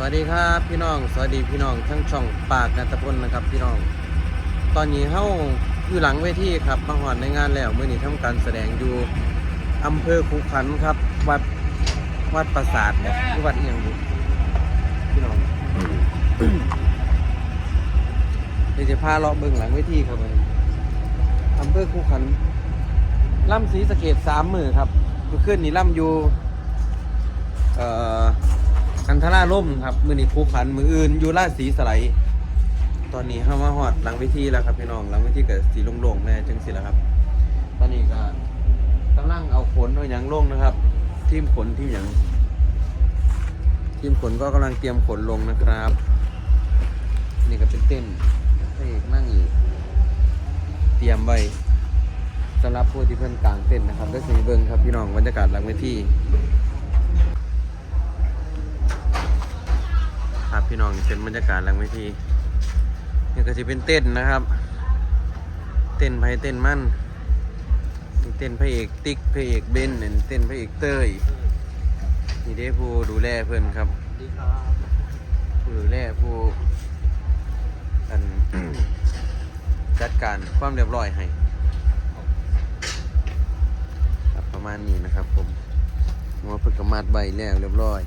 สวัสดีครับพี่น้อง สวัสดีพี่น้องทั้งช่องปากนัตพลนะครับพี่น้อง ตอนนี้เฮาอยู่หลังเวทีครับมาหอนในงานแล้วเมื่อนี้ทำการแสดงอยู่อำเภอคูขันครับ วัดวัดปราสาทเนี่ยวัดเอียงบุพี่น้องเดี๋ยวจะพาเลาะเบิ่งหลังเวทีครับอำเภอคูขันล่ำศรีสะเกดสามมือครับเมื่อคืนนี้ล่ำอยู่เอ่อ กันทราล่มครับ มือนี้คูขันมืออื่นอยู่ราชสีสไลด์ตอนนี้เข้ามาหอดหลังเวทีแล้วครับพี่น้องหลังเวทีกับสีโล่งๆแน่จังสิแล้วครับ ตอนนี้ก็กำลังเอาขนเอาหยังลงนะครับ ทีมขนทีมหยังทีมขนก็กำลังเตรียมขนลงนะครับ นี่ก็เป็นเต้นพระเอกนั่งอยู่เตรียมไว้สำหรับผู้ที่เพิ่นกลางเต้นนะครับได้สีเบิ้งครับพี่น้องบรรยากาศหลังเวที ครับพี่น้องนี่เป็นบรรยากาศหลังเวทีนี่ก็จะเป็นเต้นนะครับ เต้นไพเต้นมั่นนี่เต้นพระเอกติ๊กพระเอกเบนนี่เต้นพระเอกเต้ยนี่ได้ผู้ดูแลเพื่อนครับดีครับผู้ดูแลผู้อันจัดการความเรียบร้อยให้ครับประมาณนี้นะครับผมหัวเพิ่งกมัดใบแล้วเรียบร้อย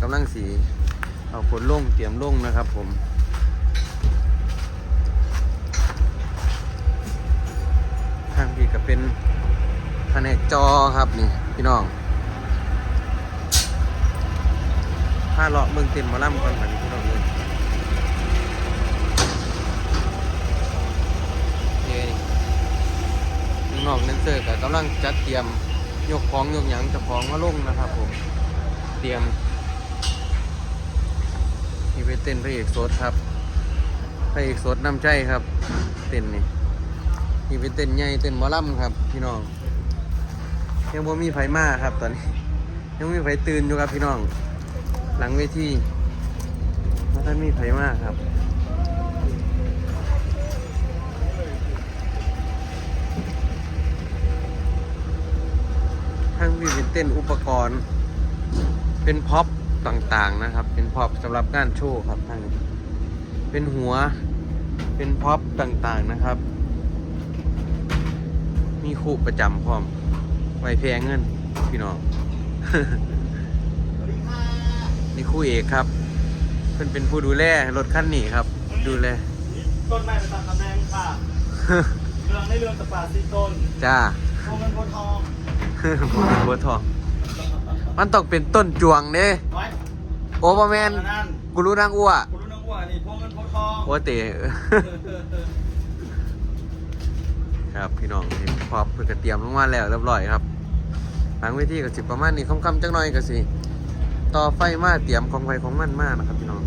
กำลังสีเอาขนลงเตรียมลงนะครับผมทางพี่ก็เป็นแผนกจอครับนี่พี่น้องผ้าเลาะเมืองเต็มมาล่ำกันเหมือนพี่น้องเลยนี่น้องๆแดนเซอร์ก็กำลังจัดเตรียมยกของยกหยังจะของมาลงนะครับผม เตรียม นี่ไปเต้นพระเอกสดครับพระเอกสดน้ำใจครับ เต้นนี่นี่เป็นเต้นใหญ่เต้นมอลำครับ พี่น้อง ยังบ่มีไฟมาครับตอนนี้ ยังมีไฟตื่นอยู่ครับพี่น้อง หลังเวทีแล้วท่านมีไฟมาครับทั้งพี่เป็นเต้นอุปกรณ์ เป็นพ็อป ต่างๆนะครับ เป็นพ็อปสำหรับการโชว์ครับทั้งนี้เป็นหัวเป็นพ็อปต่างๆนะครับ มีคู่ประจำพร้อมไว้แพงเงินพี่น้องนี่คู่เอกครับเพิ่นเป็นผู้ดูแลรถคันนี้ครับ ดูแลต้นไม้ประจำตำแหน่งค่ะเรื่องในเรื่องตะปาซีต้นจ้าทองเงินโพธิ์ทองบัวทอง มันต้องเป็นต้นจวงเด้ไว้โอ้บอแมนอันั่นกูรู้นางอ้วคุณรู้นังว่านี่ทองเงินโพธิ์ทองโอ้เต ครับพี่น้องนี่พอเพื่อกเตรียมลงมาแล้วเรียบร้อยครับหลังเวทีก็สิประมาณนี้คำๆจังหน่อยก็สิต่อไฟมาเตรียมของไฟของมันมานะครับพี่น้อง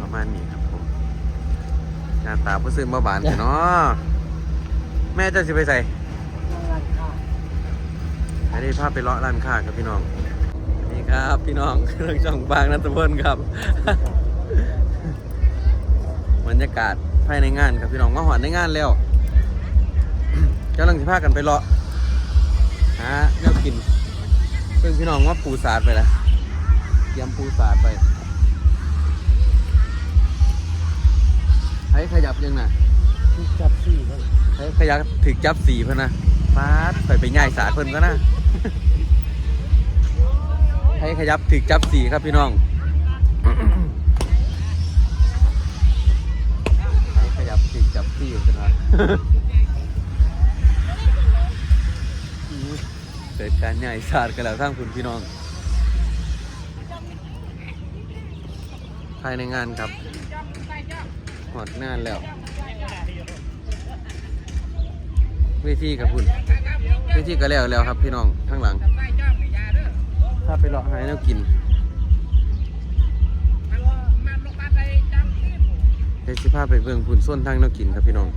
ประมาณนี้ครับผมหน้าตาผู้ซื้อมาบานแต่เนาะแม่เจะสิไปใส่อั นนี้ภาพไปเลาะร้านค้าครับพี่น้องนี่ครับพี่น้องเครื่องช่องบางนัตพลครับบรรยากาศภายในงานครับพี่น้องมาหอนในงานแล้วกำลังสิพากันไปเลาะหาแนวกินเพิ่งพี่น้องว่าปูสาดไปละเตรียมปูสาดไปให้ขยับยังน่ะจับสี่ครับให้ขยับถึกจับสีเพิ่นนะฟาดไปไปง่ายสาดเพิ่นก็นะ ให้ขยับถึกจับสีครับพี่น้องให้ขยับถึกจับสีอยู่กันนะเกิดการใหญ่สาดกันแล้วทั้งคุณพี่น้องภายในงานครับหอดงานแล้วเวทีกับคุณเวทีก็แล้วแล้วครับพี่น้องข้างหลัง ถ้าไปเลาะหายแล้วกินเดี๋ยวสิพาไปเบิ่งพุ่นส้นทางแนวกินครับพี่น้อง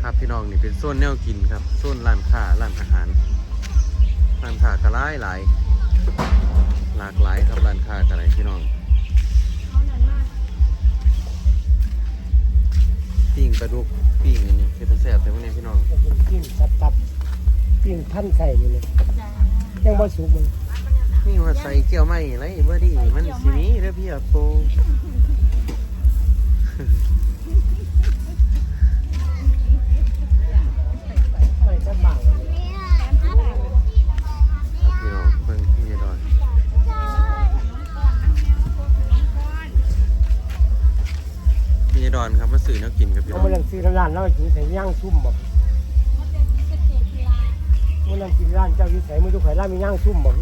ครับพี่น้องนี่เป็นโซนแนวกินครับโซนร้านค้าร้านอาหารร้านค้าก็หลายหลาย หลากหลายครับร้านค้ากันไหนพี่น้องปิ้งปลาดุกปิ้งอันนี้คือแซ่บแต่พวกนี้พี่น้องปิ้งตับตับปิ้งพันใส่นี่เลย ยังบ่สุกมันนี่ว่าใส่เกี่ยวไหมไรบ่ดีมันสิมีเด้อพี่อะโปไม่จะบางครับพี่น้องเบิ่งพี่ยายดอนพี่ยายดอนครับมาซื้อแนวกินกับพี่เอาน้องมาลังซื้อร้านเราอยู่ใส่ย่างซุ่มบ่ มันนั่งกินร้านเจ้าอยู่ใส่มือทุกข่อยร้านมีย่างซุ่มบ่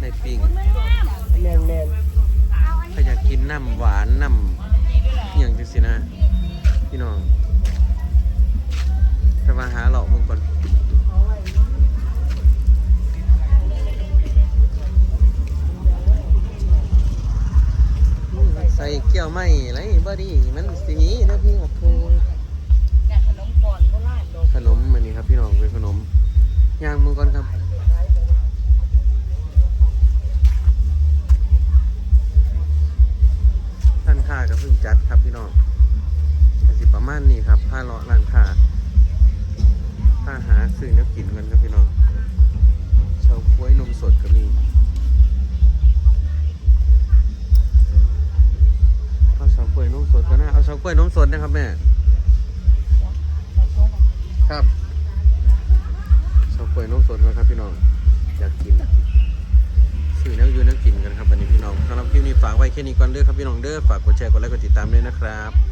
ในปิ้งแม่นแม่นถ้าอยากกินน้ำหวานน้ำอหย่างจังสินะพี่น้องจะมาหาเลาะมึงก่อนใส่เกี่ยวไหมไรบ่ดีมันสิมีนะพี่โอ้โห พี่น้องเป็นขนมย่างมึงก่อนครับร้านค้าก็เพิ่งจัดครับพี่น้องก็สิประมาณนี้ครับผ้าเลาะร้านค้าผ้าหาซื้อน้ำกินกันครับพี่น้องเฉาก้วยนมสดก็มีเอาเฉาก้วยนมสดก็น่าเอาเฉาก้วยนมสดนะครับแม่ครับ วยนมสดนะครับพี่น้องอยากกินสื่อนักยูนักกินกันครับวันนี้พี่น้องสำหรับคลิปนี้ฝากไว้แค่นี้ก่อนเด้อครับพี่น้องเด้อฝากกดแชร์กดไลค์กดติดตามด้วยนะครับ